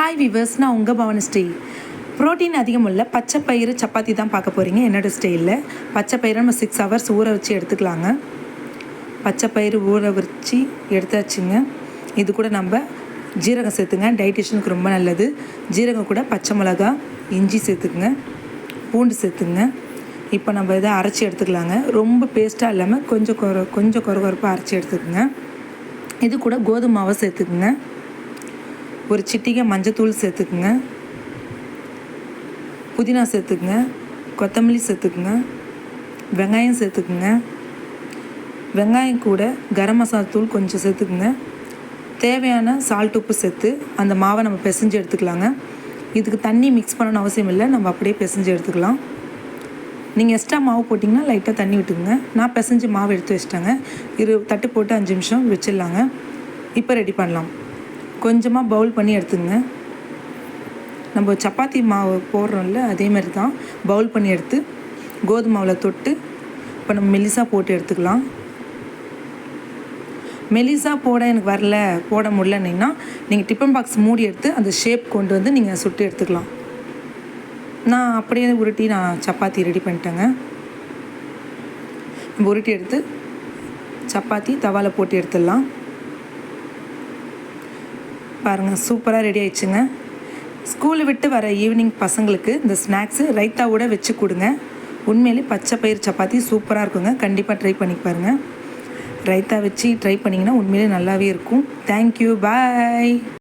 Hi viewers நான் உங்கள் Pawan Sri. Protein அதிகம் உள்ள பச்சை பயிறு சப்பாத்தி தான் பார்க்க போகிறீங்க என்னோட ஸ்டைலில் பச்சை பயிரை நம்ம சிக்ஸ் ஹவர்ஸ் ஊற வச்சு எடுத்துக்கலாங்க. பச்சை பயிறு ஊற வச்சு எடுத்தாச்சுங்க. இது கூட நம்ம ஜீரகம் சேர்த்துங்க. டைட்டிஷனுக்கு ரொம்ப நல்லது. ஜீரகம் கூட பச்சை மிளகா இஞ்சி சேர்த்துக்குங்க. பூண்டு சேர்த்துங்க. இப்போ நம்ம இதை அரைச்சி எடுத்துக்கலாங்க. ரொம்ப பேஸ்ட்டாக இல்லாமல் கொஞ்சம் கொர கொஞ்சம் கொரகொரப்பாக அரைச்சி எடுத்துக்கோங்க. இது கூட கோதுமாவை சேர்த்துக்குங்க. ஒரு சிட்டிகை மஞ்சத்தூள் சேர்த்துக்குங்க. புதினா சேர்த்துக்குங்க. கொத்தமல்லி சேர்த்துக்குங்க. வெங்காயம் சேர்த்துக்குங்க. வெங்காயம் கூட கரம் மசாலா தூள் கொஞ்சம் சேர்த்துக்குங்க. தேவையான சால்ட் உப்பு சேர்த்து அந்த மாவை நம்ம பிசைஞ்சு எடுத்துக்கலாங்க. இதுக்கு தண்ணி மிக்ஸ் பண்ணணும்னு அவசியம் இல்லை. நம்ம அப்படியே பிசைஞ்சு எடுத்துக்கலாம். நீங்கள் எக்ஸ்ட்ரா மாவு போட்டிங்கன்னா லைட்டாக தண்ணி விட்டுக்குங்க. நான் பிசைஞ்சு மாவு எடுத்து வச்சிட்டேங்க. இரு தட்டு போட்டு அஞ்சு நிமிஷம் வச்சிடலாங்க. இப்போ ரெடி பண்ணலாம். கொஞ்சமாக பவுல் பண்ணி எடுத்துங்க. நம்ம சப்பாத்தி மாவு போடுறோம்ல அதே மாதிரி தான் பவுல் பண்ணி எடுத்து கோதுமை மாவில் தொட்டு இப்போ நம்ம மெலிசா போட்டு எடுத்துக்கலாம். மெலிசா போட எனக்கு வரல போட முடியலன்னா நீங்கள் டிஃபன் பாக்ஸ் மூடி எடுத்து அந்த ஷேப் கொண்டு வந்து நீங்கள் சுட்டு எடுத்துக்கலாம். நான் அப்படியே உருட்டி நான் சப்பாத்தி ரெடி பண்ணிட்டேங்க. நம்ம உருட்டி எடுத்து சப்பாத்தி தவாவில் போட்டு எடுத்துடலாம். பாருங்கள் சூப்பராக ரெடி ஆயிடுச்சுங்க. ஸ்கூலை விட்டு வர ஈவினிங் பசங்களுக்கு இந்த ஸ்நாக்ஸு ரைத்தாவோட வச்சு கொடுங்க. உண்மையிலே பச்சை பயிர் சப்பாத்தி சூப்பராக இருக்குங்க. கண்டிப்பாக ட்ரை பண்ணி பாருங்கள் ரைத்தா வச்சு ட்ரை பண்ணிங்கன்னா உண்மையிலே நல்லாவே இருக்கும். Thank you bye